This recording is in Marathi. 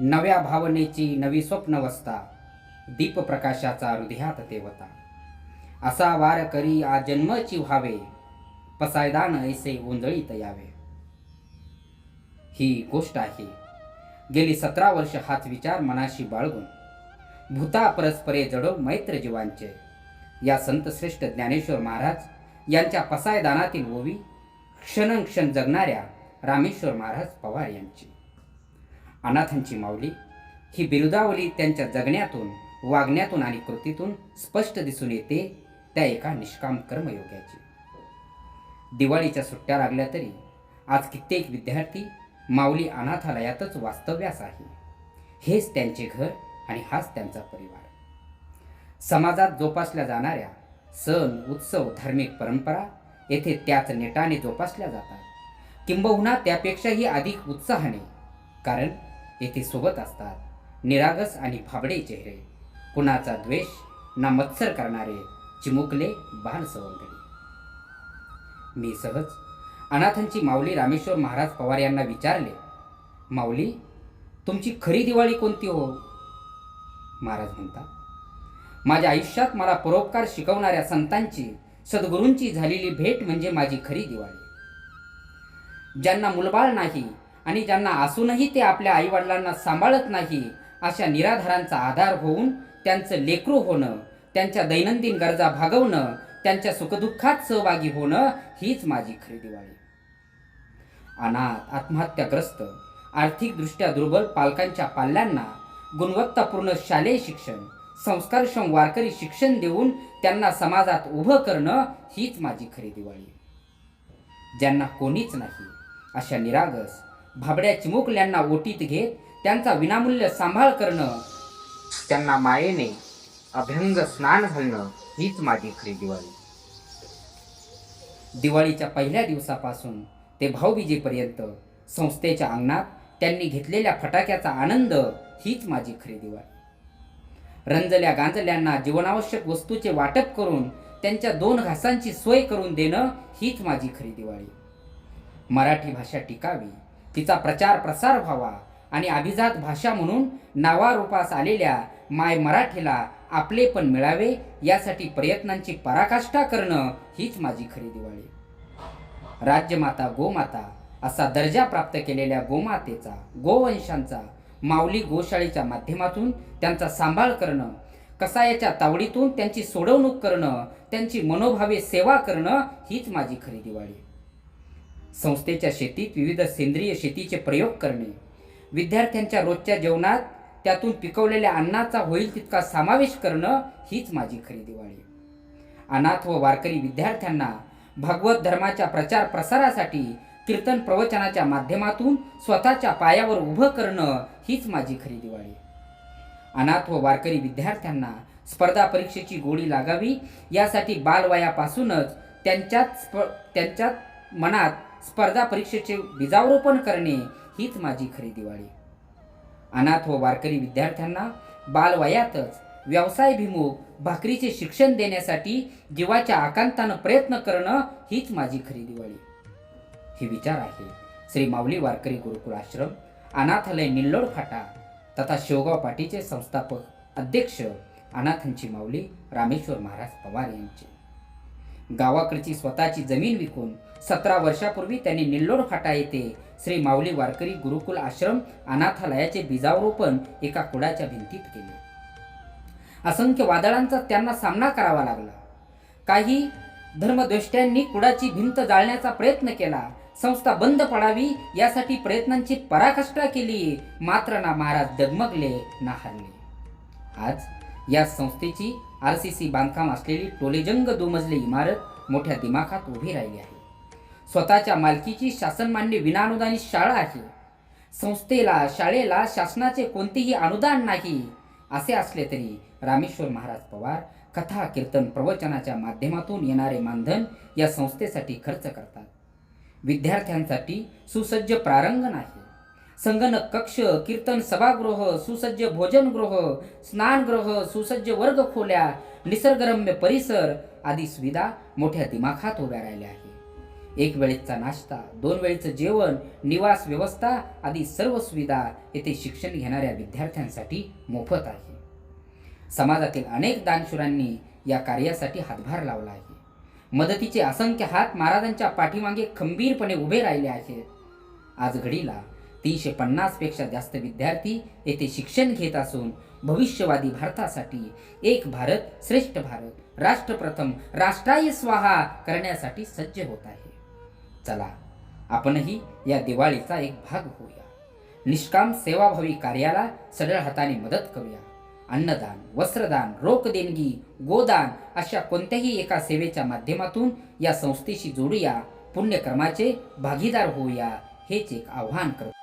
नव्या भावनेची नवी स्वप्नवस्था दीपप्रकाशाचा हृदयात तेवता असा वार करी आ जन्मची व्हावे पसायदान ऐसे ओंजळीत यावे. ही गोष्ट आहे. गेली सतरा वर्ष हाच विचार मनाशी बाळगून भूता परस्परे जडो मैत्र जीवांचे. या संतश्रेष्ठ ज्ञानेश्वर महाराज यांच्या पसायदानातील ओवी क्षणक्षण जगणाऱ्या रामेश्वर महाराज पवार यांची. अनाथांची माऊली. ही बिरुदावली त्यांच्या जगण्यातून वागण्यातून आणि कृतीतून स्पष्ट दिसून येते त्या एका निष्काम कर्मयोग्याची. दिवाळीच्या सुट्ट्या लागल्या तरी आज कित्येक विद्यार्थी माऊली अनाथालयातच वास्तव्यास आहे. हेच त्यांचे घर आणि हाच त्यांचा परिवार. समाजात जोपासल्या जाणाऱ्या सण उत्सव धार्मिक परंपरा येथे त्याच नेटाने जोपासल्या जातात. किंबहुना त्यापेक्षाही अधिक उत्साहाने. कारण येथे सोबत असतात. निरागस आणि भाबडे चेहरे. कुणाचा द्वेष ना मत्सर करणारे चिमुकले बाल सवंगडी. मी सहज अनाथांची माऊली रामेश्वर महाराज पवार यांना विचारले माऊली तुमची खरी दिवाळी कोणती हो? महाराज म्हणतात माझ्या आयुष्यात मला परोपकार शिकवणाऱ्या संतांची सद्गुरूंची झालेली भेट म्हणजे माझी खरी दिवाळी. ज्यांना मुलबाळ नाही आणि ज्यांना असूनही ते आपल्या आईवडिलांना सांभाळत नाही अशा निराधारांचा आधार होऊन त्यांचं लेकरू होणं त्यांच्या दैनंदिन गरजा भागवणं त्यांच्या सुखदुःखात सहभागी होणं हीच माझी खरी दिवाळी. अनाथ आत्महत्याग्रस्त आर्थिकदृष्ट्या दुर्बल पालकांच्या पाल्यांना गुणवत्तापूर्ण शालेय शिक्षण संस्कारक्षम वारकरी शिक्षण देऊन त्यांना समाजात उभं करणं हीच माझी खरी दिवाळी. ज्यांना कोणीच नाही अशा निरागस भाबड्या चिमुकल्यांना ओटीत घेत त्यांचा विनामूल्य सांभाळ करणं. त्यांना मायेने अभ्यंग स्नान घालणं हीच माझी खरी दिवाळी. दिवाळीच्या पहिल्या दिवसापासून ते भाऊबीजेपर्यंत संस्थेच्या अंगणात त्यांनी घेतलेल्या फटाक्याचा आनंद हीच माझी खरी दिवाळी. रंजल्या गांजल्यांना जीवनावश्यक वस्तूचे वाटप करून त्यांच्या दोन घासांची सोय करून देणं हीच माझी खरी दिवाळी. मराठी भाषा टिकावी तिचा प्रचार प्रसार व्हावा आणि अभिजात भाषा म्हणून नावारूपास आलेल्या माय मराठीला आपले पण मिळावे यासाठी प्रयत्नांची पराकाष्ठा करणं हीच माझी खरी दिवाळी. राज्यमाता गोमाता असा दर्जा प्राप्त केलेल्या गोमातेचा गोवंशांचा माऊली गोशाळेच्या माध्यमातून त्यांचा सांभाळ करणं कसायाच्या तावडीतून त्यांची सोडवणूक करणं त्यांची मनोभावे सेवा करणं हीच माझी खरी दिवाळी. संस्थेच्या शेतीत विविध सेंद्रिय शेतीचे प्रयोग करणे. विद्यार्थ्यांच्या रोजच्या जेवणात त्यातून पिकवलेल्या अन्नाचा होईल तितका समावेश करणं हीच माझी खरी दिवाळी. अनाथ व वारकरी विद्यार्थ्यांना भगवत धर्माच्या प्रचार प्रसारासाठी कीर्तन प्रवचनाच्या माध्यमातून स्वतःच्या पायावर उभं करणं हीच माझी खरी दिवाळी. अनाथ व वारकरी विद्यार्थ्यांना स्पर्धा परीक्षेची गोडी लागावी यासाठी बालवयापासूनच त्यांच्यात स्प त्यांच्यात मनात स्पर्धा परीक्षेचे बीजावरोपण करणे हीच माझी खरी दिवाळी. अनाथ व वारकरी विद्यार्थ्यांना बालवयातच व्यवसायभिमुख भाकरीचे शिक्षण देण्यासाठी जीवाच्या आकांतानं प्रयत्न करणं हीच माझी खरी दिवाळी. हे विचार आहे श्री माऊली वारकरी गुरुकुल आश्रम अनाथालय निल्लोड फाटा तथा शेवगाव पाटीचे संस्थापक अध्यक्ष अनाथांची माऊली रामेश्वर महाराज पवार यांचे. गावाकडची स्वतःची जमीन विकून सतरा वर्षापूर्वी त्यांनी निल्लोड फाटा येथे श्री माऊली वारकरी गुरुकुल आश्रम अनाथालयाचे बीजावरोपण एका कुडाच्या भिंतीत केले. असंख्य वादळांचा त्यांना सामना करावा लागला. काही धर्मद्वेष्ट्यांनी कुडाची भिंत जाळण्याचा प्रयत्न केला. संस्था बंद पडावी यासाठी प्रयत्नांची पराकाष्ठा केली मात्र ना महाराज डगमगले ना हरले. आज या संस्थेची आर सी सी बांधकाम असलेली टोलेजंग दुमजली इमारत मोठ्या दिमाखात उभी राहिली आहे. स्वतःच्या मालकीची शासनमान्य विनाअनुदानित शाळा आहे. संस्थेला शाळेला शासनाचे कोणतेही अनुदान नाही असे असले तरी रामेश्वर महाराज पवार कथा कीर्तन प्रवचनाच्या माध्यमातून येणारे मानधन या संस्थेसाठी खर्च करतात. विद्यार्थ्यांसाठी सुसज्ज प्रारंगण आहे संगणक कक्ष कीर्तन सभागृह सुसज्ज भोजनगृह स्नानगृह सुसज्ज वर्ग खोल्या निसर्गरम्य परिसर आदी सुविधा मोठ्या दिमाखात उभ्या राहिल्या आहे एक वेळेचा नाश्ता दोन वेळेचं जेवण निवास व्यवस्था आदी सर्व सुविधा येथे शिक्षण घेणाऱ्या विद्यार्थ्यांसाठी मोफत आहे. समाजातील अनेक दानशूरांनी या कार्यासाठी हातभार लावला आहे. मदतीचे असंख्य हात महाराजांच्या पाठीमागे खंबीरपणे उभे राहिले आहेत. आज घडीला तीनशे पन्नासपेक्षा जास्त विद्यार्थी येथे शिक्षण घेत असून भविष्यवादी भारतासाठी एक भारत श्रेष्ठ भारत राष्ट्रप्रथम राष्ट्राय स्वाहा करण्यासाठी सज्ज होत आहे. चला आपणही या दिवाळीचा एक भाग होऊया. निष्काम सेवाभावी कार्याला सढळ हाताने मदत करूया. अन्नदान वस्त्रदान रोख देणगी गोदान अशा कोणत्याही एका सेवेच्या माध्यमातून या संस्थेशी जोडूया पुण्यकर्माचे भागीदार होऊया हेच एक आव्हान करतो.